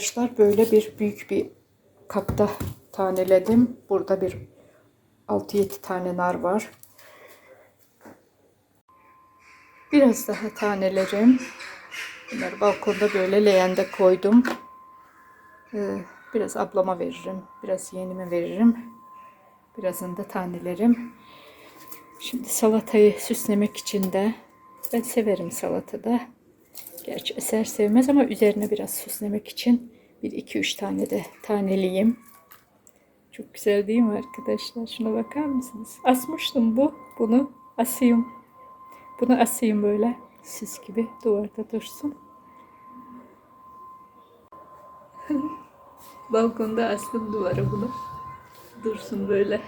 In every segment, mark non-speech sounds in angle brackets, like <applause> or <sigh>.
arkadaşlar böyle bir büyük bir kapta taneledim. Burada bir 6-7 tane nar var. Biraz daha tanelerim. Bunları balkonda böyle leğende koydum. Ee, biraz ablama veririm. Biraz yeğenime veririm. Birazını da tanelerim. Şimdi salatayı süslemek için de ben severim salatada. Gerçi eser sevmez ama üzerine biraz süslemek için bir iki üç tane de taneliyim. Çok güzel değil mi arkadaşlar? Şuna bakar mısınız? Asmıştım bu. Bunu asayım. Bunu asayım böyle. Süs gibi duvarda dursun. <laughs> Balkonda astım duvara bunu. Dursun böyle.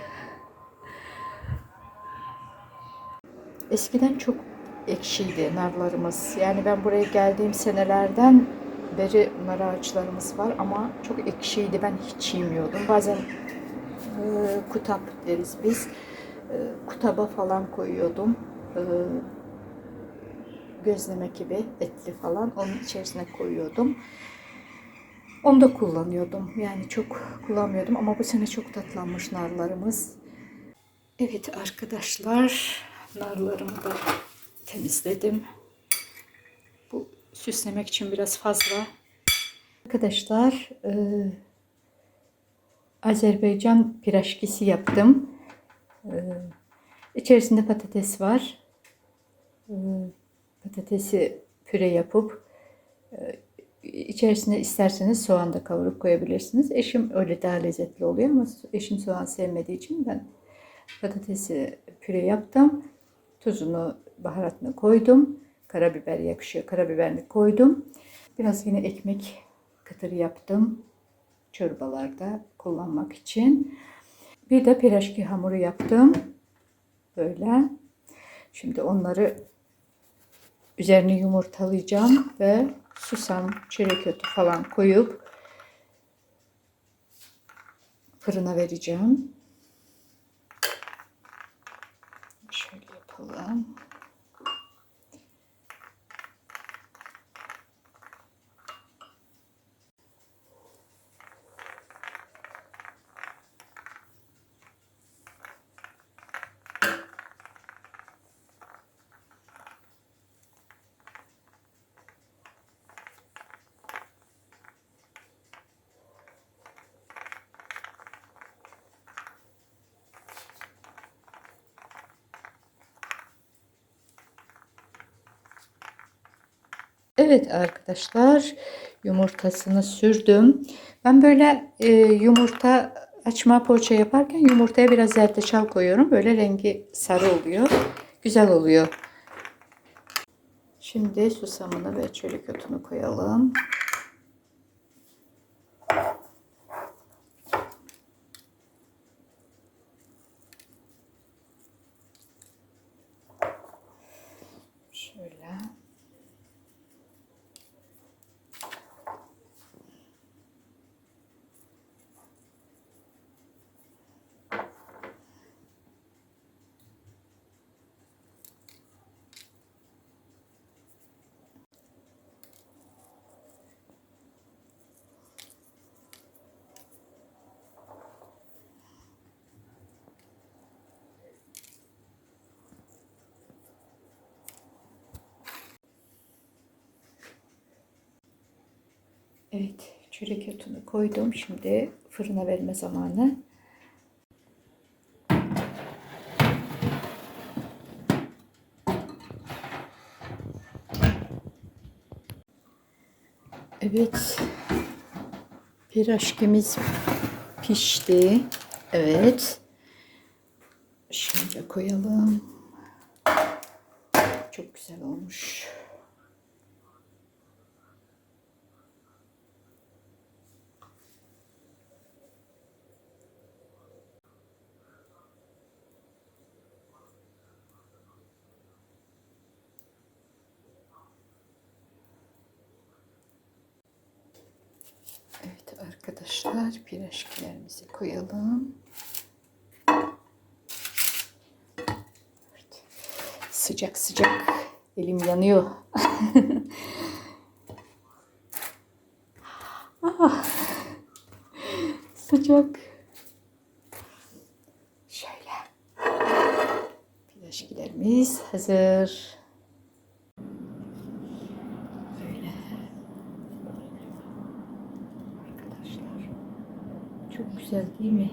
Eskiden çok ekşiydi narlarımız. Yani ben buraya geldiğim senelerden beri nar ağaçlarımız var ama çok ekşiydi. Ben hiç yemiyordum. Bazen e, kutap deriz biz. E, kutaba falan koyuyordum. E, gözleme gibi etli falan onun içerisine koyuyordum. Onu da kullanıyordum. Yani çok kullanmıyordum ama bu sene çok tatlanmış narlarımız. Evet arkadaşlar narlarımı da temizledim. Bu süslemek için biraz fazla. Arkadaşlar e, Azerbaycan piraşkisi yaptım. E, içerisinde patates var. E, patatesi püre yapıp e, içerisine isterseniz soğan da kavurup koyabilirsiniz. Eşim öyle daha lezzetli oluyor ama eşim soğan sevmediği için ben patatesi püre yaptım. Tuzunu, baharatını koydum. Karabiber yakışıyor. Karabiberini koydum. Biraz yine ekmek kıtır yaptım. Çorbalarda kullanmak için. Bir de piraşki hamuru yaptım. Böyle. Şimdi onları üzerine yumurtalayacağım ve susam, çörek otu falan koyup fırına vereceğim. Şöyle Evet arkadaşlar yumurtasını sürdüm. Ben böyle e, yumurta açma poğaça yaparken yumurtaya biraz zerdeçal koyuyorum. Böyle rengi sarı oluyor. Güzel oluyor. Şimdi susamını ve çörek otunu koyalım. Şöyle. Evet, çörek otunu koydum. Şimdi fırına verme zamanı. Evet. Piraşkimiz pişti. Evet. Şöyle koyalım. Çok güzel olmuş. Evet arkadaşlar piraşkilerimizi koyalım. Evet. Sıcak sıcak elim yanıyor. <laughs> Ah. Sıcak. Şöyle. Bileşkilerimiz hazır. Böyle. Arkadaşlar. Çok güzel değil mi?